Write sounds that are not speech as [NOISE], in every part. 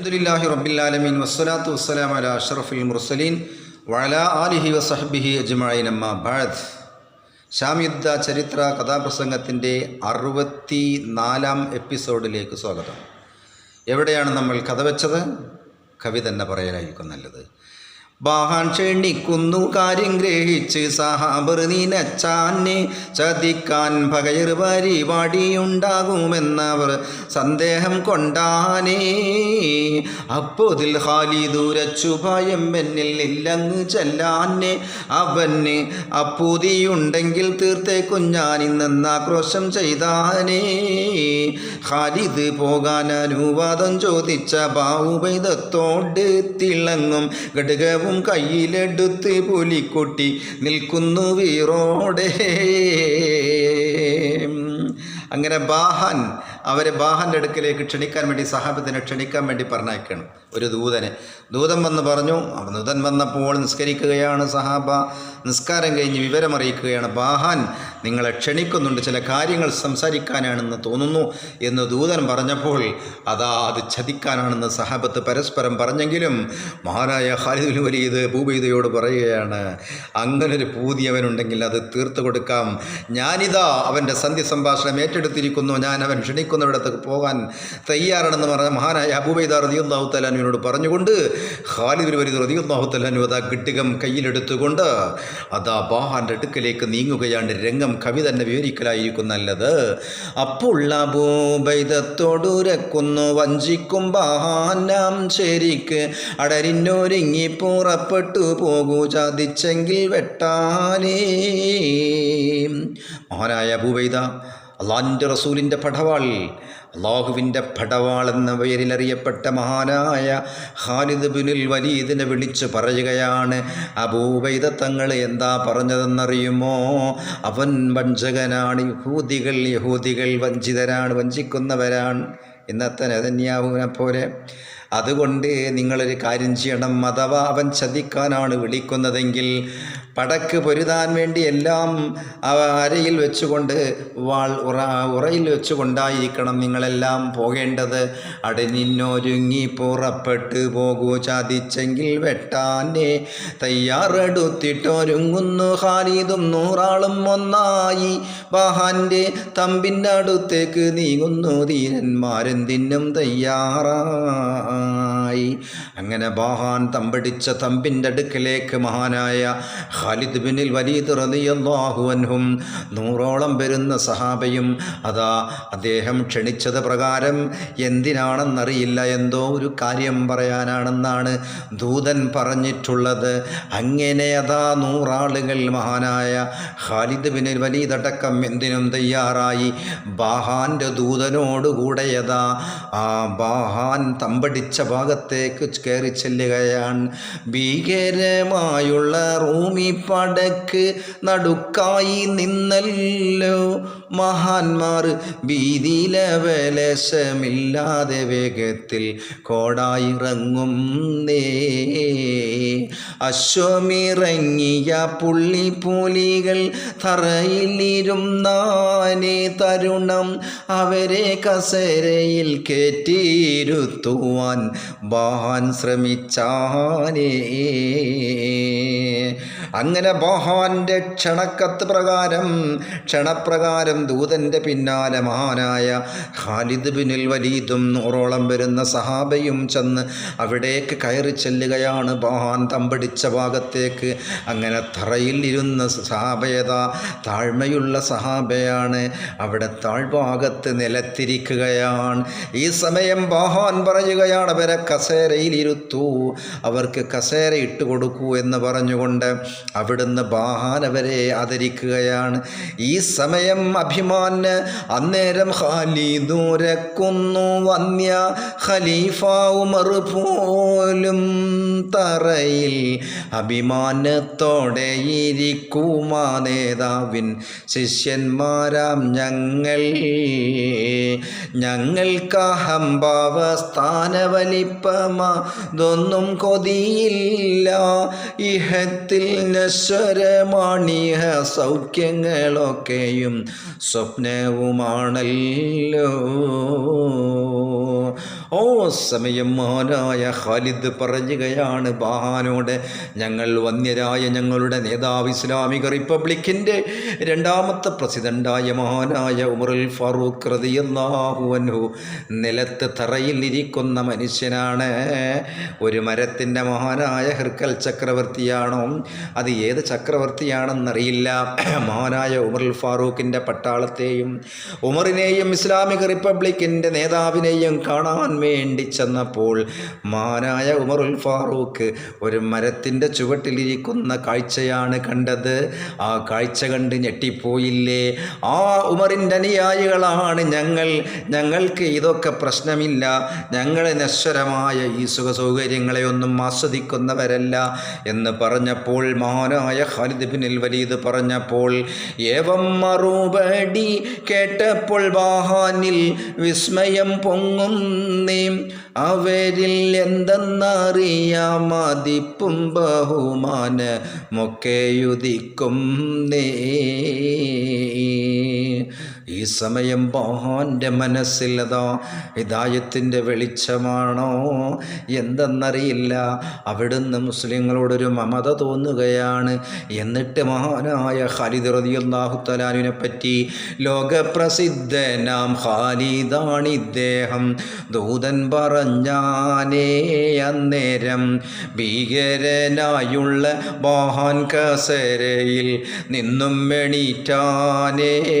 അലഹമുല്ലാഹി റബ്ബിലാലമീൻ വസ്സലാത്തു വസ്സലാം അല അഷറഫുൽ മുർസലീൻ വള ആലിഹി വസഹബിഹി അജ്മഈൻ അമ്മ ഭാരത് ശാംയുദ്ധ ചരിത്ര കഥാപ്രസംഗത്തിന്റെ അറുപത്തി നാലാം എപ്പിസോഡിലേക്ക് സ്വാഗതം. എവിടെയാണ് നമ്മൾ കഥ വെച്ചത് കവി തന്നെ പറയാനായിരിക്കും നല്ലത്. ബാഹാൻ ക്ഷണിക്കുന്നു കാര്യം ഗ്രഹിച്ച് സഹാബർ നിനച്ചാനെ ചതിക്കാൻ പകയർ പരിപാടിയുണ്ടാകുമെന്നവർ സന്ദേഹം കൊണ്ടാനേ. അപ്പോതിൽ ഹാലിദൂരച്ചു ഭയം എന്നിൽ ഇല്ലങ്ങ് ചെല്ലാനെ അവന് അപ്പൂതിയുണ്ടെങ്കിൽ തീർത്തേക്കും ഞാൻ ഇന്നെന്ന ആക്രോശം ചെയ്താനേ. ഖാലിദ് പോകാൻ അനുവാദം ചോദിച്ച ബാഹുബൈദത്തോട് തിളങ്ങും. ഘടകവും കയ്യിലെടുത്ത് പുലിക്കൊട്ടി നിൽക്കുന്നു വീറോടെ. അങ്ങനെ ബാഹൻ അവരെ ബാഹന്റെ അടുക്കലേക്ക് ക്ഷണിക്കാൻ വേണ്ടി സഹാബത്തിനെ ക്ഷണിക്കാൻ വേണ്ടി പറഞ്ഞയക്കണം. ഒരു ദൂതനെ. ദൂതൻ വന്ന് പറഞ്ഞു ദൂതൻ വന്നപ്പോൾ നിസ്കരിക്കുകയാണ് സഹാബ. നിസ്കാരം കഴിഞ്ഞ് വിവരമറിയിക്കുകയാണ്. ബാഹാൻ നിങ്ങളെ ക്ഷണിക്കുന്നുണ്ട്. ചില കാര്യങ്ങൾ സംസാരിക്കാനാണെന്ന് തോന്നുന്നു എന്ന് ദൂതൻ പറഞ്ഞപ്പോൾ അതാ അത് ചതിക്കാനാണെന്ന് സഹാബത്ത് പരസ്പരം പറഞ്ഞെങ്കിലും മഹാനായ ഖാലിദുൽ വലീദ് ഭൂപീതയോട് പറയുകയാണ് അങ്ങനൊരു പൂതിയവനുണ്ടെങ്കിൽ അത് തീർത്തു കൊടുക്കാം. ഞാനിതാ അവന്റെ സന്ധി സംഭാഷണം ഏറ്റെടുത്തിരിക്കുന്നു. ഞാൻ അവൻ ക്ഷണിക്കുന്നിടത്തേക്ക് പോകാൻ തയ്യാറാണെന്ന് പറഞ്ഞ മഹാനായ അബൂബൈദ റതിയുല്ലാഹു തലാനുവിനോട് പറഞ്ഞുകൊണ്ട് ഖാലിദുൽ വലീദ് റതിയുല്ലാഹു തലാനു അതാ കിട്ടികം കയ്യിലെടുത്തുകൊണ്ട് അതാ ബാഹാന്റെ അടുക്കലേക്ക് നീങ്ങുകയാണ് രംഗം കവി തന്നെ വിവരിക്കലായിരിക്കും നല്ലത്. അപ്പോൾ ഭൂഭൈതത്തോടുരക്കുന്നു വഞ്ചിക്കും ബഹാനാം ശരിക്ക്. അടരിന്നൊരുങ്ങി പുറപ്പെട്ടു പോകൂ ചതിച്ചെങ്കിൽ വെട്ടാനേ. മഹാനായ അബൂബൈദ അള്ളാഹിന്റെ റസൂലിന്റെ പടവാൾ അള്ളാഹുവിന്റെ പടവാൾ പേരിലറിയപ്പെട്ട മഹാനായ ഖാലിദ് ബിനുൽ വലീദിനെ വിളിച്ചു പറയുകയാണ് അബൂബൈദ തങ്ങൾ എന്താ പറഞ്ഞതെന്നറിയുമോ? അവൻ വഞ്ചകനാണ് യഹൂദികൾ യഹൂദികൾ വഞ്ചിതരാണ് വഞ്ചിക്കുന്നവരാണ്. ഇന്നത്തെ നെതന്യാഹുവിനെ പോലെ. അതുകൊണ്ട് നിങ്ങളൊരു കാര്യം ചെയ്യണം അഥവാ അവൻ ചതിക്കാനാണ് വിളിക്കുന്നതെങ്കിൽ പടക്ക് പൊരുതാൻ വേണ്ടി എല്ലാം അരയിൽ വെച്ചുകൊണ്ട് വാൾ ഉറ ഉറയിൽ വെച്ചുകൊണ്ടായിരിക്കണം നിങ്ങളെല്ലാം പോകേണ്ടത്. അടനിന്നൊരുങ്ങി പുറപ്പെട്ട് പോകൂ ചതിച്ചെങ്കിൽ വെട്ടാനെ. തയ്യാറെടുത്തിട്ടൊരുങ്ങുന്നു ഖാലിദും നൂറാളും ഒന്നായി. ബഹാന്റെ തമ്പിന്റെ അടുത്തേക്ക് നീങ്ങുന്നു ധീരന്മാരെന്തിനും തയ്യാറായി. അങ്ങനെ ബാഹാൻ തമ്പടിച്ച തമ്പിന്റെ അടുക്കലേക്ക് മഹാനായ ഖാലിദ് ബിനിൽ വലീദ് റളിയല്ലാഹു അൻഹും നൂറോളം വരുന്ന സഹാബയും അതാ അദ്ദേഹം ക്ഷണിച്ചത് പ്രകാരം എന്തിനാണെന്നറിയില്ല എന്തോ ഒരു കാര്യം പറയാനാണെന്നാണ് ദൂതൻ പറഞ്ഞിട്ടുള്ളത്. അങ്ങനെ അതാ നൂറാളുകൾ മഹാനായ ഖാലിദ് വലീദ് അടക്കം എന്തിനും തയ്യാറായി. ബാഹാന്റെ ദൂതനോടുകൂടെ യഥാ ആ ബാഹാൻ തമ്പടിച്ച ഭാഗത്തേക്ക് കയറി ചെല്ലുകയാണ്. ഭീകരമായുള്ള റൂമി പടക്ക് നടുക്കായി നിന്നല്ലോ. മഹാന്മാർ ഭീതിയിലവലശമില്ലാതെ വേഗത്തിൽ കോടായിറങ്ങും നേ അശ്വമിറങ്ങിയ പുള്ളിപ്പൂലികൾ തറയിലിരുന്നാനേ തരുണം അവരെ കസരയിൽ കയറ്റിയിരുത്തുവാൻ ബാഹാൻ ശ്രമിച്ചാനേ. അങ്ങനെ ബഹാന്റെ ക്ഷണക്കത്ത് പ്രകാരം ക്ഷണപ്രകാരം ദൂതന്റെ പിന്നാലെ മഹാനായ ഖാലിദ് ബിനിൽ വലീദും നൂറോളം വരുന്ന സഹാബയും ചെന്ന് അവിടേക്ക് കയറി ചെല്ലുകയാണ്. ബഹാൻ തമ്പടിച്ച ഭാഗത്തേക്ക് അങ്ങനെ തറയിൽ ഇരുന്ന സഹാബയത താഴ്മയുള്ള സഹാബയാണ്. അവിടെ താഴ്ഭാഗത്ത് നിലത്തിരിക്കുകയാണ്. ഈ സമയം ബഹാൻ പറയുകയാണ് അവരെ കസേരയിൽ ഇരുത്തൂ അവർക്ക് കസേര ഇട്ട് കൊടുക്കൂ എന്ന് പറഞ്ഞുകൊണ്ട് അവിടുന്ന് ബാഹാൻ അവരെ ആദരിക്കുകയാണ്. ഈ സമയം അഭിമാന് അന്നേരം ഖാലിദൂരക്കുന്നു വന്യ ഖലീഫ ഉമർ പോലും തറയിൽ. അഭിമാനത്തോടെ ഇരിക്കുമാ നേതാവിൻ ശിഷ്യന്മാരാം ഞങ്ങൾ. ഞങ്ങൾക്ക് അഹംഭാവസ്ഥാന വലിപ്പമാതൊന്നും കൊതിയില്ല. ഇഹത്തിൽ നശ്വരമാണിഹ സൗഖ്യങ്ങളൊക്കെയും സ്വപ്നവുമാണല്ലോ. ഓ സമയം മഹാനായ ഖാലിദ് പറയുകയാണ് ബഹാനോട് ഞങ്ങൾ വന്യരായ ഞങ്ങളുടെ നേതാവ് ഇസ്ലാമിക റിപ്പബ്ലിക്കിന്റെ രണ്ടാമത്തെ പ്രസിഡന്റായ മഹാനായ ഉമറുൽ ഫാറൂഖ് റളിയല്ലാഹു അൻഹു നിലത്ത് തറയിൽ ഇരിക്കുന്ന മനുഷ്യനാണ്. ഒരു മരത്തിന്റെ മഹാനായ ഹിർക്കൽ ചക്രവർത്തിയാണോ? അത് ഏത് ചക്രവർത്തിയാണെന്നറിയില്ല. [CLEARS THROAT] മഹാനായ ഉമറുൽ ഫാറൂഖിന്റെ പട്ടാളത്തെയും ഉമറിനെയും ഇസ്ലാമിക റിപ്പബ്ലിക്കിന്റെ നേതാവിനെയും കാണാൻ വേണ്ടി ചെന്നപ്പോൾ മാനായ ഉമറുൽ ഫാറൂഖ് ഒരു മരത്തിന്റെ ചുവട്ടിലിരിക്കുന്ന കാഴ്ചയാണ് കണ്ടത്. ആ കാഴ്ച കണ്ട് ഞെട്ടിപ്പോയില്ലേ? ആ ഉമറിന്റെ അനുയായികളാണ് ഞങ്ങൾ. ഞങ്ങൾക്ക് ഇതൊക്കെ പ്രശ്നമില്ല. ഞങ്ങൾ നശ്വരമായ ഈ സുഖ സൗകര്യങ്ങളെ ഒന്നും ആസ്വദിക്കുന്നവരല്ല എന്ന് പറഞ്ഞപ്പോൾ മഹാനായ ഖാലിദ് ബിനിൽ വലീദ് പറഞ്ഞപ്പോൾ ഏവം മറുപടി? കേട്ടപ്പോൾ വാഹാനിൽ വിസ്മയം പൊങ്ങുന്നേ. അവരിൽ എന്തെന്നറിയാം മതിപ്പും ബഹുമാനമൊക്കെയുദിക്കും നേ. ഈ സമയം മോഹന്റെ മനസ്സിലതോ ഹിതായത്തിന്റെ വെളിച്ചമാണോ? എന്തെന്നറിയില്ല. അവിടുന്ന് മുസ്ലിങ്ങളോടൊരു മമത തോന്നുകയാണ്. എന്നിട്ട് മഹാനായ ഖാലിദ് റളിയല്ലാഹു തലാനുവിനെ പറ്റി ലോകപ്രസിദ്ധനാം ഖാലിദാണ് ഇദ്ദേഹം. ദൂതൻ പറഞ്ഞാനേ അന്നേരം ഭീകരനായുള്ള ബഹാൻ കസരയിൽ നിന്നും എണീറ്റാനേ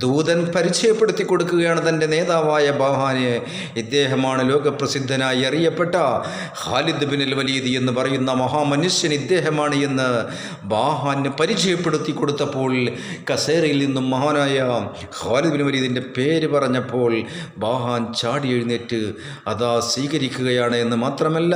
ദൂതൻ പരിചയപ്പെടുത്തി കൊടുക്കുകയാണ് തന്റെ നേതാവായ ബാഹാനെ. ഇദ്ദേഹമാണ് ലോകപ്രസിദ്ധനായി അറിയപ്പെട്ട ഖാലിദ് ബിൻ വലീദ് എന്ന് പറയുന്ന മഹാമനുഷ്യൻ ഇദ്ദേഹമാണ് എന്ന് ബാഹാന് പരിചയപ്പെടുത്തി കൊടുത്തപ്പോൾ കസേരയിൽ നിന്നും മഹാനായ ഖാലിദ് ബിൻ വലീദിന്റെ പേര് പറഞ്ഞപ്പോൾ ബാഹാൻ ചാടി എഴുന്നേറ്റ് അതാ സ്വീകരിക്കുകയാണ് എന്ന് മാത്രമല്ല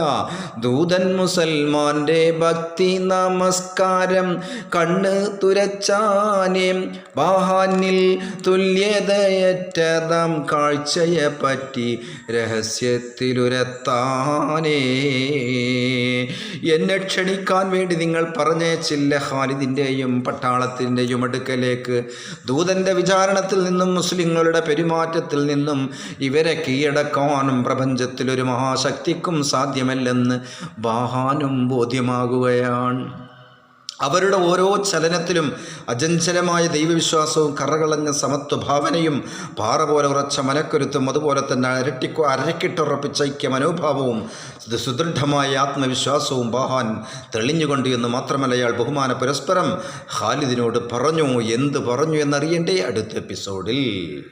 ദൂതൻ മുസൽമാന്റെ ഭക്തി നമസ്കാരം കണ്ണ് തുരച്ചാനേ ബാഹാനിൽ തുല്യതയറ്റതാം കാഴ്ചയെ പറ്റി രഹസ്യത്തിലുരത്താനേ. എന്നെ ക്ഷണിക്കാൻ വേണ്ടി നിങ്ങൾ പറഞ്ഞേച്ചില്ല ഖാലിദിന്റെയും പട്ടാളത്തിന്റെയും അടുക്കലേക്ക്. ദൂതന്റെ വിചാരണത്തിൽ നിന്നും മുസ്ലിങ്ങളുടെ പെരുമാറ്റത്തിൽ നിന്നും ഇവരെ കീഴടക്കാനും പ്രപഞ്ചത്തിലൊരു മഹാശക്തിക്കും സാധ്യമല്ലെന്ന് ബാഹാനും ബോധ്യമാകുകയാണ്. അവരുടെ ഓരോ ചലനത്തിലും അജഞ്ചലമായ ദൈവവിശ്വാസവും കറകളഞ്ഞ സമത്വഭാവനയും പാറ പോലെ ഉറച്ച മനക്കരുത്തും അതുപോലെ തന്നെ അരട്ടിക്കോ അരക്കിട്ടുറപ്പിച്ച ഐക്യ മനോഭാവവും സുദൃഢമായ ആത്മവിശ്വാസവും ബാഹാൻ തെളിഞ്ഞുകൊണ്ട് എന്ന് മാത്രമല്ല അയാൾ ബഹുമാന പരസ്പരം ഖാലിദിനോട് പറഞ്ഞു. എന്ത് പറഞ്ഞു എന്നറിയണ്ടേ അടുത്ത എപ്പിസോഡിൽ.